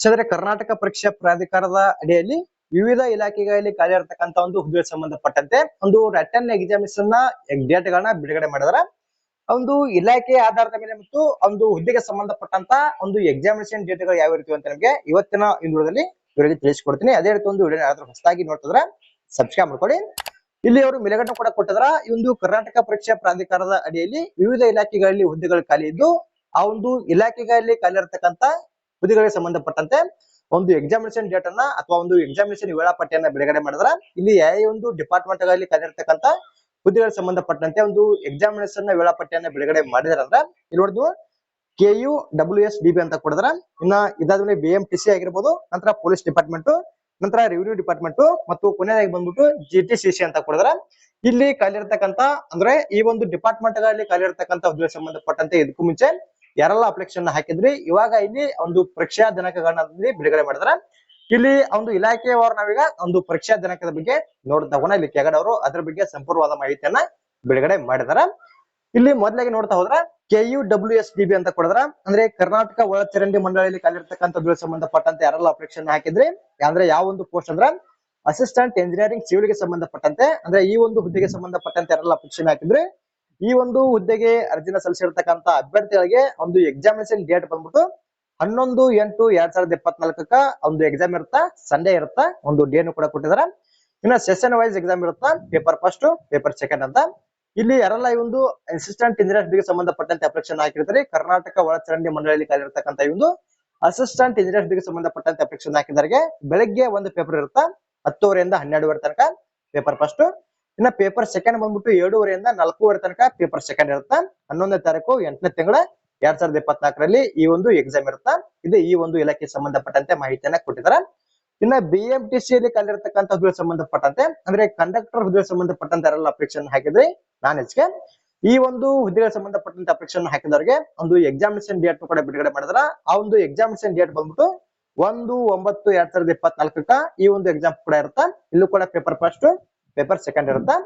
So ಅಂದ್ರೆ ಕರ್ನಾಟಕ ಪರೀಕ್ಷಾ ಪ್ರಾಧಿಕಾರದ ಅಡಿಯಲ್ಲಿ ವಿವಿಧ ಇಲಾಖೆಗಳಲ್ಲಿ ಖಾಲಿ ಇರತಕ್ಕಂತ ಒಂದು ಹುದ್ದೆ ಸಂಬಂಧಪಟ್ಟಂತೆ ಒಂದು ರಿಟರ್ನ್ ಎಕ್ಸಾಮಿನೇಷನ್ ಡೇಟ್ ಗಳನ್ನ ಬಿಡುಗಡೆ ಮಾಡಿದಾರ. ಒಂದು ಇಲಾಖೆ ಆಧಾರದ ಮೇಲೆ ಮತ್ತು ಒಂದು ಹುದ್ದೆಗೆ ಸಂಬಂಧಪಟ್ಟಂತ ಒಂದು ಎಕ್ಸಾಮಿನೇಷನ್ ಡೇಟ್ಗಳು ಯಾವ ಇರ್ತೀವಿ ಅಂತ ನಮಗೆ ಇವತ್ತಿನ ವಿಡಿಯೋದಲ್ಲಿ ಇವರಿಗೆ ತಿಳಿಸ್ಕೊಡ್ತೀನಿ. ಅದೇ ರೀತಿ ಒಂದು ವಿಡಿಯೋ ಯಾರಾದ್ರೂ ಹೊಸದಾಗಿ ನೋಡ್ತಿದ್ರೆ ಸಬ್ಸ್ಕ್ರೈಬ್ ಮಾಡ್ಕೊಳ್ಳಿ ಇಲ್ಲಿ ಅವರು ಮೆಲುಗಟ್ಟನ್ನು ಕೂಡ ಕೊಟ್ಟಿದ್ರ. ಈ ಒಂದು ಕರ್ನಾಟಕ ಪರೀಕ್ಷಾ ಪ್ರಾಧಿಕಾರದ ಅಡಿಯಲ್ಲಿ ವಿವಿಧ ಇಲಾಖೆಗಳಲ್ಲಿ ಹುದ್ದೆಗಳು ಖಾಲಿ ಇದ್ದು ಆ ಒಂದು ಇಲಾಖೆಗಳಲ್ಲಿ ಖಾಲಿ ಇರತಕ್ಕಂತ ಹುದ್ದೆಗಳಿಗೆ ಸಂಬಂಧಪಟ್ಟಂತೆ ಒಂದು ಎಕ್ಸಾಮಿನೇಷನ್ ಡೇಟ್ ಅನ್ನ ಅಥವಾ ಒಂದು ಎಕ್ಸಾಮಿನೇಷನ್ ವೇಳಾಪಟ್ಟಿಯನ್ನ ಬಿಡುಗಡೆ ಮಾಡಿದ್ರ ಇಲ್ಲಿ ಯಾವ ಒಂದು ಡಿಪಾರ್ಟ್ಮೆಂಟ್ಗಳಲ್ಲಿ ಖಾಲಿ ಇರತಕ್ಕಂತ ಹುದ್ದೆಗಳಿಗೆ ಸಂಬಂಧಪಟ್ಟಂತೆ ಒಂದು ಎಕ್ಸಾಮಿನೇಷನ್ನ ವೇಳಾಪಟ್ಟಿಯನ್ನ ಬಿಡುಗಡೆ ಮಾಡಿದಾರೆ ಅಂದ್ರೆ ಇಲ್ಲಿ ನೋಡಿದ್ವು K U W S D B ಅಂತ ಕೊಡಿದ್ರ. ಇನ್ನ ಇದಾದ್ಮೇಲೆ ಬಿ ಎಂ ಟಿ ಸಿ ಆಗಿರ್ಬೋದು, ನಂತರ ಪೊಲೀಸ್ ಡಿಪಾರ್ಟ್ಮೆಂಟ್ ನಂತರ ರೆವಿನ್ಯೂ ಡಿಪಾರ್ಟ್ಮೆಂಟ್ ಮತ್ತು ಕೊನೆಯದಾಗಿ ಬಂದ್ಬಿಟ್ಟು ಜಿ ಟಿ ಸಿ ಸಿ ಅಂತ ಕೊಡಿದ್ರ. ಇಲ್ಲಿ ಖಾಲಿ ಅಂದ್ರೆ ಈ ಒಂದು ಡಿಪಾರ್ಟ್ಮೆಂಟ್ಗಳಲ್ಲಿ ಖಾಲಿ ಇರ್ತಕ್ಕಂತ ಸಂಬಂಧಪಟ್ಟಂತೆ ಇದಕ್ಕೂ ಮುಂಚೆ ಯಾರೆಲ್ಲ ಅಪ್ಲಿಕೇಶನ್ ಹಾಕಿದ್ರಿ, ಇವಾಗ ಇಲ್ಲಿ ಒಂದು ಪರೀಕ್ಷಾ ದಿನಾಂಕಗಳನ್ನ ಬಿಡುಗಡೆ ಮಾಡಿದ್ರ. ಇಲ್ಲಿ ಒಂದು ಇಲಾಖೆಯವರು ನಾವೀಗ ಒಂದು ಪರೀಕ್ಷಾ ದಿನಾಂಕದ ಬಗ್ಗೆ ನೋಡ್ತಾ ಹೋಗೋಣ. ಇಲ್ಲಿ ಕೆಗಡ್ ಅವರು ಅದ್ರ ಬಗ್ಗೆ ಸಂಪೂರ್ಣವಾದ ಮಾಹಿತಿಯನ್ನ ಬಿಡುಗಡೆ ಮಾಡಿದಾರ. ಇಲ್ಲಿ ಮೊದಲಿಗೆ ನೋಡ್ತಾ ಹೋದ್ರ K U W S D B ಅಂತ ಕೊಡದ್ರ, ಅಂದ್ರೆ ಕರ್ನಾಟಕ ಒಳಚರಂಡಿ ಮಂಡಳಿಯಲ್ಲಿ ಕಲಿರ್ತಕ್ಕಂಥದ್ದು ಸಂಬಂಧಪಟ್ಟಂತೆ ಯಾರೆಲ್ಲ ಅಪ್ಲಿಕೇಶನ್ ಹಾಕಿದ್ರಿ, ಅಂದ್ರೆ ಯಾವ ಒಂದು ಪೋಸ್ಟ್ ಅಂದ್ರ ಅಸಿಸ್ಟೆಂಟ್ ಇಂಜಿನಿಯರಿಂಗ್ ಸಿವಿಲ್ಗೆ ಸಂಬಂಧಪಟ್ಟಂತೆ, ಅಂದ್ರೆ ಈ ಒಂದು ಹುದ್ದೆಗೆ ಸಂಬಂಧಪಟ್ಟಂತೆ ಯಾರೆಲ್ಲ ಅಪ್ಲಿಕೇಶನ್ ಹಾಕಿದ್ರಿ ಈ ಒಂದು ಹುದ್ದೆಗೆ ಅರ್ಜಿನ ಸಲ್ಲಿಸಿರ್ತಕ್ಕಂತ ಅಭ್ಯರ್ಥಿಗಳಿಗೆ ಒಂದು ಎಕ್ಸಾಮಿನೇಷನ್ ಡೇಟ್ ಬಂದ್ಬಿಟ್ಟು ಹನ್ನೊಂದು ಎಂಟು ಎರಡ್ ಸಾವಿರದ ಇಪ್ಪತ್ನಾಲ್ಕಕ್ಕ ಒಂದು ಎಕ್ಸಾಮ್ ಇರುತ್ತಾ? ಸಂಡೇ ಇರುತ್ತಾ? ಒಂದು ಡೇನು ಕೂಡ ಕೊಟ್ಟಿದ್ದಾರೆ ಇನ್ನ ಸೆಷನ್ ವೈಸ್ ಎಕ್ಸಾಮ್ ಇರುತ್ತಾ? ಪೇಪರ್ ಫಸ್ಟ್ ಪೇಪರ್ ಸೆಕೆಂಡ್ ಅಂತ. ಇಲ್ಲಿ ಯಾರೆಲ್ಲ ಈ ಒಂದು ಅಸಿಸ್ಟೆಂಟ್ ಇಂಜಿನಿಯರ್ ಡಿಗ್ರಿ ಸಂಬಂಧಪಟ್ಟಂತೆ ಅಪ್ಲಿಕೇಶನ್ ಹಾಕಿರ್ತಾರೆ? ಕರ್ನಾಟಕ ಒಳಚರಂಡಿ ಮಂಡಳಿಯಲ್ಲಿ ಕಾರ್ಯರ್ತಕ್ಕಂತ ಈ ಒಂದು ಅಸಿಸ್ಟೆಂಟ್ ಇಂಜಿನಿಯರ್ಗೆ ಸಂಬಂಧಪಟ್ಟಂತೆ ಅಪ್ಲಿಕೇಶನ್ ಹಾಕಿದವರಿಗೆ ಬೆಳಗ್ಗೆ ಒಂದು ಪೇಪರ್ ಇರುತ್ತಾ? ಹತ್ತುವರೆಯಿಂದ ಹನ್ನೆರಡುವರೆ ತನಕ. ಪೇಪರ್ ಫಸ್ಟ್ ಇನ್ನ ಪೇಪರ್ ಸೆಕೆಂಡ್ ಬಂದ್ಬಿಟ್ಟು ಏಳುವರೆಯಿಂದ ನಾಲ್ಕೂವರೆ ತನಕ ಪೇಪರ್ ಸೆಕೆಂಡ್ ಇರುತ್ತೆ. ಹನ್ನೊಂದನೇ ತಾರೀಕು, ಎಂಟನೇ ತಿಂಗಳ, ಎರಡ್ ಸಾವಿರದ ಇಪ್ಪತ್ನಾಲ್ಕರಲ್ಲಿ ಈ ಒಂದು ಎಕ್ಸಾಮ್ ಇರುತ್ತಾ. ಇದು ಈ ಒಂದು ಇಲಾಖೆ ಸಂಬಂಧಪಟ್ಟಂತೆ ಮಾಹಿತಿಯನ್ನ ಕೊಟ್ಟಿದ್ದಾರೆ. ಇನ್ನ ಬಿ ಎಂ ಟಿ ಸಿ ಅಲ್ಲಿ ಕಲಿರ್ತಕ್ಕಂಥ ಹುದ್ದೆ ಸಂಬಂಧಪಟ್ಟಂತೆ, ಅಂದ್ರೆ ಕಂಡಕ್ಟರ್ ಹುದ್ದೆ ಸಂಬಂಧಪಟ್ಟಂತ ಯಾರೆಲ್ಲ ಅಪ್ಲಿಕೇಶನ್ ಹಾಕಿದ್ರಿ? ನಾನ್ ಹೆಚ್ಚಿಗೆ ಈ ಒಂದು ಹುದ್ದೆಗೆ ಸಂಬಂಧಪಟ್ಟಂತ ಅಪ್ಲಿಕೇಶನ್ ಹಾಕಿದವರಿಗೆ ಒಂದು ಎಕ್ಸಾಮಿನೇಷನ್ ಡೇಟ್ ಕೂಡ ಬಿಡುಗಡೆ ಮಾಡಿದ್ರ. ಆ ಒಂದು ಎಕ್ಸಾಮಿನೇಷನ್ ಡೇಟ್ ಬಂದ್ಬಿಟ್ಟು ಒಂದು ಒಂಬತ್ತು ಎರಡ್ ಸಾವಿರದ ಇಪ್ಪತ್ನಾಲ್ಕಕ್ಕ ಈ ಒಂದು ಎಕ್ಸಾಮ್ ಕೂಡ ಇರುತ್ತೆ. ಇಲ್ಲೂ ಕೂಡ ಪೇಪರ್ ಫಸ್ಟ್ ಪೇಪರ್ ಸೆಕೆಂಡ್ ಇರುತ್ತೆ?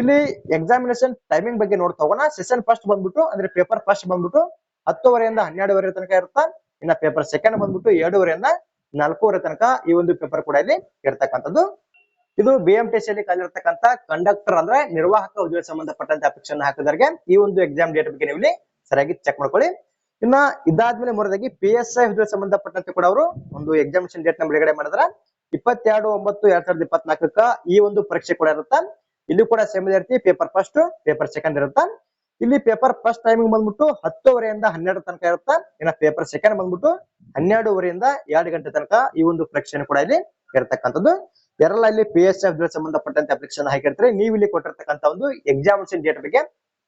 ಇಲ್ಲಿ ಎಕ್ಸಾಮಿನೇಷನ್ ಟೈಮಿಂಗ್ ಬಗ್ಗೆ ನೋಡ್ತಾ ಹೋಗೋಣ ಸೆಷನ್ ಫಸ್ಟ್ ಬಂದ್ಬಿಟ್ಟು, ಅಂದ್ರೆ ಪೇಪರ್ ಫಸ್ಟ್ ಬಂದ್ಬಿಟ್ಟು ಹತ್ತುವರೆಯಿಂದ ಹನ್ನೆರಡುವರೆ ತನಕ ಇರುತ್ತಾ? ಇನ್ನ ಪೇಪರ್ ಸೆಕೆಂಡ್ ಬಂದ್ಬಿಟ್ಟು ಎರಡೂವರೆಯಿಂದ ನಾಲ್ಕೂವರೆ ತನಕ ಈ ಒಂದು ಪೇಪರ್ ಕೂಡ ಇಲ್ಲಿ ಇರ್ತಕ್ಕಂಥದ್ದು. ಇದು ಬಿ ಎಂ ಟಿ ಸಿ ಅಲ್ಲಿ ಕಲಿರ್ತಕ್ಕಂತ ಕಂಡಕ್ಟರ್ ಅಂದ್ರೆ ನಿರ್ವಾಹಕ ಹುದ್ದೆ ಸಂಬಂಧಪಟ್ಟಂತೆ ಅಪೇಕ್ಷೆಯನ್ನು ಹಾಕಿದವರಿಗೆ ಈ ಒಂದು ಎಕ್ಸಾಮ್ ಡೇಟ್ ಬಗ್ಗೆ ನೀವು ಸರಿಯಾಗಿ ಚೆಕ್ ಮಾಡ್ಕೊಳ್ಳಿ. ಇನ್ನ ಇದಾದ್ಮೇಲೆ ಮೂರದಾಗಿ ಪಿ ಎಸ್ ಐ ಉದ್ಯೋಗ ಸಂಬಂಧಪಟ್ಟಂತೆ ಕೂಡ ಅವರು ಒಂದು ಎಕ್ಸಾಮಿನೇಷನ್ ಡೇಟ್ನ ಬಿಡುಗಡೆ ಮಾಡಿದ್ರ. ಇಪ್ಪತ್ತೆರಡು, ಒಂಬತ್ತು, ಎರಡ್ ಸಾವಿರದ ಇಪ್ಪತ್ನಾಲ್ಕಕ್ಕ ಈ ಒಂದು ಪರೀಕ್ಷೆ ಕೂಡ ಇರುತ್ತೆ? ಇಲ್ಲಿ ಕೂಡ ಸೇಮ್ ಇರ್ತಿ. ಪೇಪರ್ ಫಸ್ಟ್ ಪೇಪರ್ ಸೆಕೆಂಡ್ ಇರುತ್ತೆ? ಇಲ್ಲಿ ಪೇಪರ್ ಫಸ್ಟ್ ಟೈಮಿಂಗ್ ಬಂದ್ಬಿಟ್ಟು ಹತ್ತುವರೆಯಿಂದ ಹನ್ನೆರಡು ತನಕ ಇರುತ್ತೆ? ಇನ್ನ ಪೇಪರ್ ಸೆಕೆಂಡ್ ಬಂದ್ಬಿಟ್ಟು ಹನ್ನೆರಡುವರೆಯಿಂದ ಎರಡು ಗಂಟೆ ತನಕ ಈ ಒಂದು ಪರೀಕ್ಷೆ ಕೂಡ ಇಲ್ಲಿ ಇರತಕ್ಕಂಥದ್ದು. ಯಾರೆಲ್ಲ ಇಲ್ಲಿ ಪಿ ಎಸ್ ಎಫ್ ಸಂಬಂಧಪಟ್ಟಂತೆ ಅಪ್ಲಿಕೇಶನ್ ಹಾಕಿರ್ತಾರೆ, ನೀವು ಇಲ್ಲಿ ಕೊಟ್ಟಿರ್ತಕ್ಕಂಥ ಒಂದು ಎಕ್ಸಾಮಿನೇಷನ್ ಡೇಟ್ ಬಗ್ಗೆ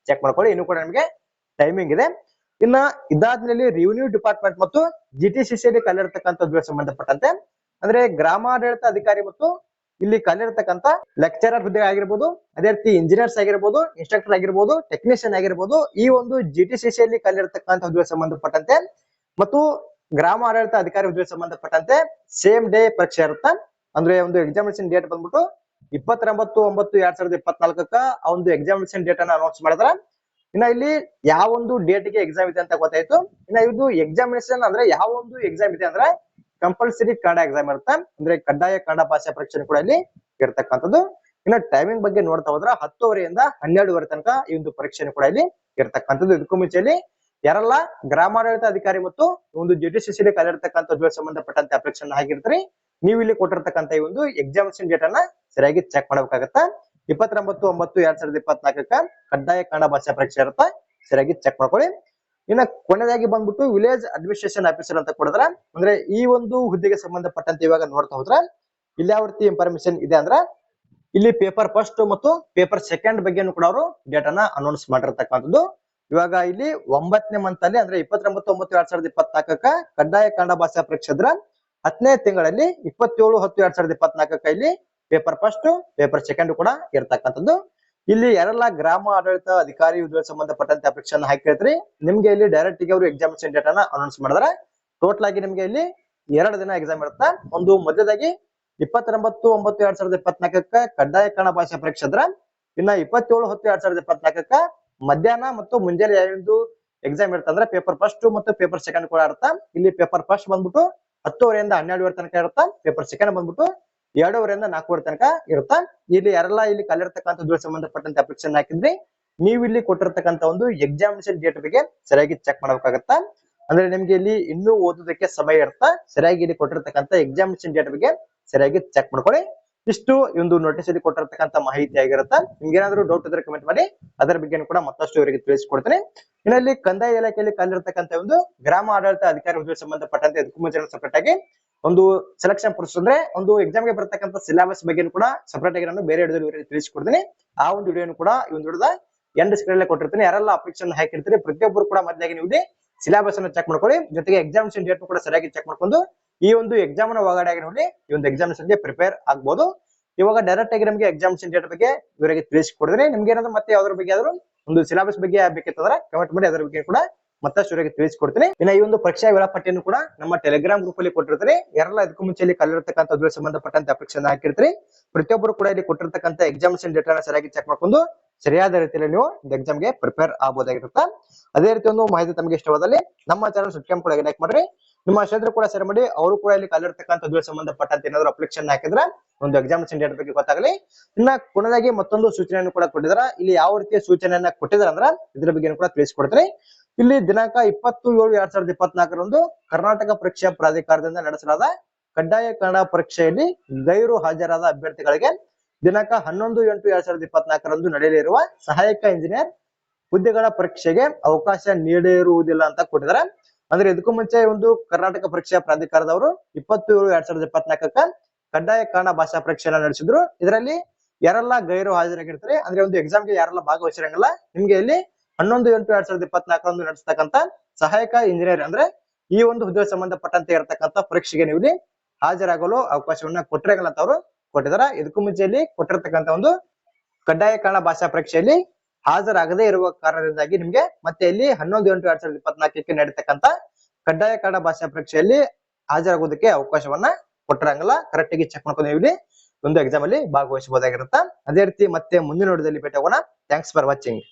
ಚೆಕ್ ಮಾಡ್ಕೊಳ್ಳಿ. ಇನ್ನು ಕೂಡ ನಿಮಗೆ ಟೈಮಿಂಗ್ ಇದೆ. ಇನ್ನ ಇದಾದ್ಮೇಲೆ ರೆವಿನ್ಯೂ ಡಿಪಾರ್ಟ್ಮೆಂಟ್ ಮತ್ತು ಜಿ ಟಿ ಸಿ ಸಿ ಸಂಬಂಧಪಟ್ಟಂತೆ ಅಂದ್ರೆ ಗ್ರಾಮಾಡಳಿತ ಅಧಿಕಾರಿ ಮತ್ತು ಇಲ್ಲಿ ಕಲಿರ್ತಕ್ಕಂಥ ಲೆಕ್ಚರರ್ ಹುದ್ದೆ ಆಗಿರ್ಬೋದು, ಅದೇ ರೀತಿ ಇಂಜಿನಿಯರ್ಸ್ ಆಗಿರ್ಬೋದು ಇನ್ಸ್ಟ್ರಕ್ಟರ್ ಆಗಿರ್ಬೋದು ಟೆಕ್ನಿಷಿಯನ್ ಆಗಿರ್ಬೋದು, ಈ ಒಂದು ಜಿ ಟಿ ಸಿ ಸಿಯಲ್ಲಿ ಕಲಿರ್ತಕ್ಕಂಥ ಹುದ್ದೆ ಸಂಬಂಧಪಟ್ಟಂತೆ ಮತ್ತು ಗ್ರಾಮ ಆಡಳಿತ ಅಧಿಕಾರಿ ಹುದ್ದೆ ಸಂಬಂಧಪಟ್ಟಂತೆ ಸೇಮ್ ಡೇ ಪರೀಕ್ಷೆ ಇರುತ್ತೆ? ಅಂದ್ರೆ ಒಂದು ಎಕ್ಸಾಮಿನೇಷನ್ ಡೇಟ್ ಬಂದ್ಬಿಟ್ಟು ಇಪ್ಪತ್ತೊಂಬತ್ತು, ಒಂಬತ್ತು, ಎರಡ್ ಸಾವಿರದ ಇಪ್ಪತ್ನಾಲ್ಕಕ್ಕ ಒಂದು ಎಕ್ಸಾಮಿನೇಷನ್ ಡೇಟ್ ಅನ್ನ ಅನೌನ್ಸ್ ಮಾಡಿದ್ರ. ಇನ್ನ ಇಲ್ಲಿ ಯಾವ ಒಂದು ಡೇಟ್ಗೆ ಎಕ್ಸಾಮ್ ಇದೆ ಅಂತ ಗೊತ್ತಾಯ್ತು. ಇನ್ನ ಇದು ಎಕ್ಸಾಮಿನೇಷನ್ ಅಂದ್ರೆ ಯಾವ ಒಂದು ಎಕ್ಸಾಮ್ ಇದೆ ಅಂದ್ರೆ ಕಂಪಲ್ಸರಿ ಕನ್ನಡ ಎಕ್ಸಾಮ್ ಇರುತ್ತೆ. ಅಂದ್ರೆ ಕಡ್ಡಾಯ ಕನ್ನಡ ಭಾಷಾ ಪರೀಕ್ಷೆ ಕೂಡ ಇಲ್ಲಿ ಇರ್ತಕ್ಕಂಥದ್ದು. ಇನ್ನ ಟೈಮಿಂಗ್ ಬಗ್ಗೆ ನೋಡ್ತಾ ಹೋದ್ರ ಹತ್ತುವರೆಯಿಂದ ಹನ್ನೆರಡುವರೆ ತನಕ ಈ ಒಂದು ಪರೀಕ್ಷೆ ಕೂಡ ಇಲ್ಲಿ ಇರ್ತಕ್ಕಂಥದ್ದು. ಇದಕ್ಕೂ ಮುಂಚೆಯಲ್ಲಿ ಯಾರೆಲ್ಲ ಗ್ರಾಮಾಡಳಿತ ಅಧಿಕಾರಿ ಮತ್ತು ಒಂದು ಜೆ ಟಿ ಸಿ ಸಿ ಕಲಿರ್ತಕ್ಕಂಥ ಸಂಬಂಧಪಟ್ಟಂತೆ ಅಪ್ಲಿಕೇಶನ್ ಆಗಿರ್ತೀರಿ ನೀವು ಇಲ್ಲಿ ಕೊಟ್ಟಿರ್ತಕ್ಕಂಥ ಈ ಒಂದು ಎಕ್ಸಾಮಿನೇಷನ್ ಡೇಟ್ ಅನ್ನ ಸರಿಯಾಗಿ ಚೆಕ್ ಮಾಡ್ಬೇಕಾಗತ್ತ? ಇಪ್ಪತ್ತೊಂಬತ್ತು ಒಂಬತ್ತು ಎರಡ್ ಸಾವಿರದ ಇಪ್ಪತ್ನಾಲ್ಕಕ್ಕ ಕಡ್ಡಾಯ ಕನ್ನಡ ಭಾಷಾ ಪರೀಕ್ಷೆ ಇರುತ್ತೆ? ಸರಿಯಾಗಿ ಚೆಕ್ ಮಾಡ್ಕೊಳ್ಳಿ. ಇನ್ನ ಕೊನೆಯದಾಗಿ ಬಂದ್ಬಿಟ್ಟು ವಿಲೇಜ್ ಅಡ್ಮಿನಿಸ್ಟ್ರೇಷನ್ ಆಫೀಸರ್ ಅಂತ ಕೊಡಿದ್ರ, ಅಂದ್ರೆ ಈ ಒಂದು ಹುದ್ದೆಗೆ ಸಂಬಂಧಪಟ್ಟಂತೆ ಇವಾಗ ನೋಡ್ತಾ ಹೋದ್ರ ಇಲ್ಲಿ ಯಾವ ರೀತಿ ಇನ್ಫಾರ್ಮೇಶನ್ ಇದೆ ಅಂದ್ರ, ಇಲ್ಲಿ ಪೇಪರ್ ಫಸ್ಟ್ ಮತ್ತು ಪೇಪರ್ ಸೆಕೆಂಡ್ ಬಗ್ಗೆನೂ ಕೂಡ ಅವರು ಡೇಟಾನ ಅನ್ನ ಅನೌನ್ಸ್ ಮಾಡಿರ್ತಕ್ಕಂಥದ್ದು. ಇವಾಗ ಇಲ್ಲಿ ಒಂಬತ್ತನೇ ಮಂತ್ ಅಲ್ಲಿ, ಅಂದ್ರೆ ಇಪ್ಪತ್ತೊಂಬತ್ತು ಒಂಬತ್ತು ಎರಡ್ ಸಾವಿರದ ಇಪ್ಪತ್ನಾಲ್ಕಕ್ಕ ಕಡ್ಡಾಯ ಕನ್ನಡ ಭಾಷಾ ಪರೀಕ್ಷೆ ಇದ್ರ ಹತ್ತನೇ ತಿಂಗಳಲ್ಲಿ ಇಪ್ಪತ್ತೇಳು, ಹತ್ತು, ಎರಡ್ ಸಾವಿರದ ಇಪ್ಪತ್ನಾಲ್ಕಕ್ಕ ಇಲ್ಲಿ ಪೇಪರ್ ಫಸ್ಟ್ ಪೇಪರ್ ಸೆಕೆಂಡ್ ಕೂಡ ಇರ್ತಕ್ಕಂಥದ್ದು. ಇಲ್ಲಿ ಯಾರೆಲ್ಲ ಗ್ರಾಮ ಆಡಳಿತ ಅಧಿಕಾರಿ ಹುದ್ದೆ ಸಂಬಂಧಪಟ್ಟಂತೆ ಅಪೇಕ್ಷೆ ಹಾಕಿರ್ತೀರಿ, ನಿಮ್ಗೆ ಇಲ್ಲಿ ಡೈರೆಕ್ಟ್ಗೆ ಅವರು ಎಕ್ಸಾಮಿನೇಷನ್ ಡೇಟ್ ಅನ್ನ ಅನೌನ್ಸ್ ಮಾಡಿದ್ರೆ ಟೋಟಲ್ ಆಗಿ ನಿಮ್ಗೆ ಇಲ್ಲಿ ಎರಡು ದಿನ ಎಕ್ಸಾಮ್ ಇರುತ್ತೆ. ಒಂದು ಮಧ್ಯದಾಗಿ ಇಪ್ಪತ್ತೊಂಬತ್ತು, ಒಂಬತ್ತು, ಎರಡ್ ಸಾವಿರದ ಇಪ್ಪತ್ನಾಲ್ಕಕ್ಕ ಕಡ್ಡಾಯ ಕನ್ನಡ ಭಾಷಾ ಪರೀಕ್ಷೆ ಅಂದ್ರೆ ಇನ್ನ ಇಪ್ಪತ್ತೇಳು, ಹತ್ತು, ಎರಡ್ ಸಾವಿರದ ಇಪ್ಪತ್ನಾಲ್ಕಕ್ಕ ಮಧ್ಯಾಹ್ನ ಮತ್ತು ಮುಂಜಾನೆ ಎರಡು ಎಕ್ಸಾಮ್ ಇರುತ್ತೆ ಅಂದ್ರೆ ಪೇಪರ್ ಫಸ್ಟ್ ಮತ್ತು ಪೇಪರ್ ಸೆಕೆಂಡ್ ಕೂಡ ಇರುತ್ತೆ. ಇಲ್ಲಿ ಪೇಪರ್ ಫಸ್ಟ್ ಬಂದ್ಬಿಟ್ಟು ಹತ್ತುವರೆಯಿಂದ ಹನ್ನೆರಡುವರೆ ತನಕ ಇರುತ್ತೆ. ಪೇಪರ್ ಸೆಕೆಂಡ್ ಬಂದ್ಬಿಟ್ಟು ಎರಡೂವರೆಯಿಂದ ನಾಲ್ಕೂವರೆ ತನಕ ಇರುತ್ತಾ? ಇಲ್ಲಿ ಯಾರೆಲ್ಲ ಇಲ್ಲಿ ಕಲಿರ್ತಕ್ಕಂಥ ದೂರ ಸಂಬಂಧಪಟ್ಟಂತ ಅಪ್ಲಿಕೇಶನ್ ಹಾಕಿದ್ರಿ, ನೀವು ಇಲ್ಲಿ ಕೊಟ್ಟಿರ್ತಕ್ಕಂಥ ಒಂದು ಎಕ್ಸಾಮಿನೇಷನ್ ಡೇಟ್ ಬಗ್ಗೆ ಸರಿಯಾಗಿ ಚೆಕ್ ಮಾಡ್ಬೇಕಾಗತ್ತಾ? ಅಂದ್ರೆ ನಿಮ್ಗೆ ಇಲ್ಲಿ ಇನ್ನೂ ಓದೋದಕ್ಕೆ ಸಮಯ ಇರುತ್ತಾ? ಸರಿಯಾಗಿ ಇಲ್ಲಿ ಕೊಟ್ಟಿರ್ತಕ್ಕಂಥ ಎಕ್ಸಾಮಿನೇಷನ್ ಡೇಟ್ ಬಗ್ಗೆ ಸರಿಯಾಗಿ ಚೆಕ್ ಮಾಡ್ಕೊಳ್ಳಿ. ಇಷ್ಟು ಒಂದು ನೋಟಿಸ್ ಅಲ್ಲಿ ಕೊಟ್ಟಿರ್ತಕ್ಕಂಥ ಮಾಹಿತಿ ಆಗಿರುತ್ತಾ? ನಿಮ್ಗೆ ಏನಾದ್ರು ಡೌಟ್ ಇದ್ರೆ ಕಮೆಂಟ್ ಮಾಡಿ. ಅದರ ಬಗ್ಗೆ ಕೂಡ ಮತ್ತಷ್ಟು ಇವರಿಗೆ ತಿಳಿಸ್ಕೊಡ್ತೀನಿ. ಇನ್ನಲ್ಲಿ ಕಂದಾಯ ಇಲಾಖೆಯಲ್ಲಿ ಕಲಿರ್ತಕ್ಕಂಥ ಒಂದು ಗ್ರಾಮ ಆಡಳಿತ ಅಧಿಕಾರಿ ಸಂಬಂಧಪಟ್ಟಂತೆ ಇದಕ್ಕೂ ಮುಂಚೆ ಸಪರೇಟ್ ಆಗಿ ಒಂದು ಸೆಲೆಕ್ಷನ್ ಪ್ರೊಸೆಸ್ ಅಂದ್ರೆ ಒಂದು ಎಕ್ಸಾಮ್ಗೆ ಬರ್ತಕ್ಕಂಥ ಸಿಲೆಬಸ್ ಬಗ್ಗೆ ಕೂಡ ಸಪರೇಟ್ ಆಗಿ ನಾನು ಬೇರೆ ಹಿಡಿದು ತಿಳಿಸ್ಕೊಡ್ತೀನಿ. ಆ ಒಂದು ವಿಡಿಯೋನು ಕೂಡ ಈ ಒಂದು ಹಿಡಿದ ಎಂಡ್ ಸ್ಕ್ರೀನ್ ಕೊಟ್ಟಿರ್ತೀನಿ. ಯಾರೆಲ್ಲ ಅಪ್ಲಿಕೇಶನ್ ಹಾಕಿರ್ತೀರಿ, ಪ್ರತಿಯೊಬ್ಬರು ಕೂಡ ಮೊದಲಾಗಿ ನೀವು ಸಿಲೆಬಸ್ ಅನ್ನು ಚೆಕ್ ಮಾಡ್ಕೊಳ್ಳಿ. ಜೊತೆಗೆ ಎಕ್ಸಾಮ್ ಡೇಟ್ ಕೂಡ ಸರಿಯಾಗಿ ಚೆಕ್ ಮಾಡ್ಕೊಂಡು ಈ ಒಂದು ಎಕ್ಸಾಮ್ನ ಒಳಗಡೆ ನೋಡಿ ಈ ಒಂದು ಎಕ್ಸಾಮ್ಗೆ ಪ್ರಿಪೇರ್ ಆಗ್ಬಹುದು ಇವಾಗ ಡೈರೆಕ್ಟ್ ಆಗಿ ನಮಗೆ ಎಕ್ಸಾಮ್ ಡೇಟ್ ಬಗ್ಗೆ ಇವರಿಗೆ ತಿಳಿಸಿಕೊಡಿದ್ರೆ ನಿಮ್ಗೆ ಏನಾದ್ರು ಮತ್ತೆ ಯಾವ್ದ್ರ ಬಗ್ಗೆ ಆದ್ರೂ ಒಂದು ಸಿಲೆಬಸ್ ಬಗ್ಗೆ ಬೇಕಿತ್ತಂದ್ರೆ ಕಮೆಂಟ್ ಮಾಡಿ ಅದ್ರ ಬಗ್ಗೆ ಕೂಡ ಮತ್ತಷ್ಟು ತಿಳಿಸ್ಕೊಡ್ತೀನಿ. ಇನ್ನ ಈ ಒಂದು ಪರೀಕ್ಷಾ ವೇಳಾಪಟ್ಟಿಯನ್ನು ಕೂಡ ನಮ್ಮ ಟೆಲಿಗ್ರಾಮ್ ಗ್ರೂಪ್ ಅಲ್ಲಿ ಕೊಟ್ಟಿರ್ತೀನಿ. ಯಾರೆಲ್ಲ ಇದಕ್ಕೂ ಮುಂಚೆ ಇಲ್ಲಿ ಕಲಿರ್ತಕ್ಕಂಥ ಸಂಬಂಧಪಟ್ಟಂತ ಅಪೇಕ್ಷೆ ಹಾಕಿರ್ತೀರಿ. ಪ್ರತಿಯೊಬ್ಬರು ಕೂಡ ಇಲ್ಲಿ ಕೊಟ್ಟಿರ್ತಕ್ಕಂಥ ಎಕ್ಸಾಮಿನೇಷನ್ ಡೇಟ್ ಅನ್ನ ಸರಿಯಾಗಿ ಚೆಕ್ ಮಾಡ್ಕೊಂಡು ಸರಿಯಾದ ರೀತಿಯಲ್ಲಿ ನೀವು ಎಕ್ಸಾಮ್ಗೆ ಪ್ರಿಪೇರ್ ಆಗಬಹುದಾಗಿರುತ್ತೆ ಅದೇ ರೀತಿ ಒಂದು ಮಾಹಿತಿ ತಮಗೆ ಇಷ್ಟವಾದಲ್ಲಿ ನಮ್ಮ ಚಾನಲ್ ಸಬ್ಸ್ಕ್ರೈಬ್ ಕೂಡ ಲೈಕ್ ಮಾಡ್ರಿ. ನಿಮ್ಮ ಸ್ನೇಹಿತರು ಕೂಡ ಸರಿ ಮಾಡಿ, ಅವರು ಕೂಡ ಇಲ್ಲಿ ಕಲಿರ್ತಕ್ಕಂಥ ಸಂಬಂಧಪಟ್ಟಂತ ಏನಾದ್ರು ಅಪ್ಲಿಕೇಶನ್ ಹಾಕಿದ್ರೆ ಒಂದು ಎಕ್ಸಾಮಿನೇಷನ್ ಡೇಟ್ ಬಗ್ಗೆ ಗೊತ್ತಾಗಲಿ. ಇನ್ನ ಕೊನೆಯಾಗಿ ಮತ್ತೊಂದು ಸೂಚನೆಯನ್ನು ಕೂಡ ಕೊಟ್ಟಿದಾರ. ಇಲ್ಲಿ ಯಾವ ರೀತಿಯ ಸೂಚನೆಯನ್ನ ಕೊಟ್ಟಿದಾರ ಅಂದ್ರ ಇದ್ರ ಬಗ್ಗೆ ಕೂಡ ತಿಳಿಸ್ಕೊಡ್ತೀನಿ. ಇಲ್ಲಿ ದಿನಾಂಕ ಇಪ್ಪತ್ತು ಏಳು ಎರಡ್ ಸಾವಿರದ ಇಪ್ಪತ್ನಾಲ್ಕರಂದು ಕರ್ನಾಟಕ ಪರೀಕ್ಷಾ ಪ್ರಾಧಿಕಾರದಿಂದ ನಡೆಸಲಾದ ಕಡ್ಡಾಯ ಕನ್ನಡ ಪರೀಕ್ಷೆಯಲ್ಲಿ ಗೈರು ಹಾಜರಾದ ಅಭ್ಯರ್ಥಿಗಳಿಗೆ ದಿನಾಂಕ ಹನ್ನೊಂದು ಎಂಟು ಎರಡ್ ಸಾವಿರದ ಇಪ್ಪತ್ನಾಲ್ಕರಂದು ನಡೆಯಲಿರುವ ಸಹಾಯಕ ಇಂಜಿನಿಯರ್ ಹುದ್ದೆಗಳ ಪರೀಕ್ಷೆಗೆ ಅವಕಾಶ ನೀಡಿರುವುದಿಲ್ಲ ಅಂತ ಕೊಟ್ಟಿದ್ದಾರೆ. ಅಂದ್ರೆ ಇದಕ್ಕೂ ಮುಂಚೆ ಒಂದು ಕರ್ನಾಟಕ ಪರೀಕ್ಷಾ ಪ್ರಾಧಿಕಾರದವರು ಇಪ್ಪತ್ತು ಏಳು ಎರಡ್ ಸಾವಿರದ ಇಪ್ಪತ್ನಾಲ್ಕಕ್ಕ ಕಡ್ಡಾಯ ಕನ್ನಡ ಭಾಷಾ ಪರೀಕ್ಷೆಯನ್ನ ನಡೆಸಿದ್ರು. ಇದರಲ್ಲಿ ಯಾರೆಲ್ಲ ಗೈರು ಹಾಜರಾಗಿರ್ತಾರೆ, ಅಂದ್ರೆ ಒಂದು ಎಕ್ಸಾಮ್ಗೆ ಯಾರೆಲ್ಲ ಭಾಗವಹಿಸಿರಂಗಿಲ್ಲ, ನಿಮ್ಗೆ ಇಲ್ಲಿ ಹನ್ನೊಂದು, ಎಂಟು ಎರಡ್ ಸಾವಿರದ ಇಪ್ಪತ್ನಾಲ್ಕರಂದು ನಡೆಸತಕ್ಕಂತ ಸಹಾಯಕ ಇಂಜಿನಿಯರ್ ಅಂದ್ರೆ ಈ ಒಂದು ಹುದ್ದೆ ಸಂಬಂಧಪಟ್ಟಂತೆ ಇರತಕ್ಕಂತ ಪರೀಕ್ಷೆಗೆ ನೀವು ಇಲ್ಲಿ ಹಾಜರಾಗಲು ಅವಕಾಶವನ್ನ ಕೊಟ್ಟಿರಂಗಿಲ್ಲ ಅಂತ ಅವರು ಕೊಟ್ಟಿದ್ದಾರೆ. ಇದಕ್ಕೂ ಮುಂಚೆಯಲ್ಲಿ ಕೊಟ್ಟಿರತಕ್ಕಂತ ಒಂದು ಕಡ್ಡಾಯ ಕನ್ನಡ ಭಾಷಾ ಪರೀಕ್ಷೆಯಲ್ಲಿ ಹಾಜರಾಗದೇ ಇರುವ ಕಾರಣದಿಂದಾಗಿ ನಿಮ್ಗೆ ಮತ್ತೆ ಇಲ್ಲಿ ಹನ್ನೊಂದು, ಎಂಟು ಎರಡ್ ಸಾವಿರದ ಇಪ್ಪತ್ನಾಲ್ಕಕ್ಕೆ ನಡೀತಕ್ಕಂತ ಕಡ್ಡಾಯ ಕನ್ನಡ ಭಾಷಾ ಪರೀಕ್ಷೆಯಲ್ಲಿ ಹಾಜರಾಗೋದಕ್ಕೆ ಅವಕಾಶವನ್ನ ಕೊಟ್ಟಿರಂಗಿಲ್ಲ. ಕರೆಕ್ಟ್ ಆಗಿ ಚೆಕ್ ಮಾಡ್ಕೊಂಡು ನೀವು ಇಲ್ಲಿ ಒಂದು ಎಕ್ಸಾಮ್ ಅಲ್ಲಿ ಭಾಗವಹಿಸಬಹುದಾಗಿರುತ್ತ. ಅದೇ ರೀತಿ ಮತ್ತೆ ಮುಂದಿನ ನೋಡಿದಲ್ಲಿ ಭೇಟಿ ಆಗೋಣ ಥ್ಯಾಂಕ್ಸ್ ಫಾರ್ ವಾಚಿಂಗ್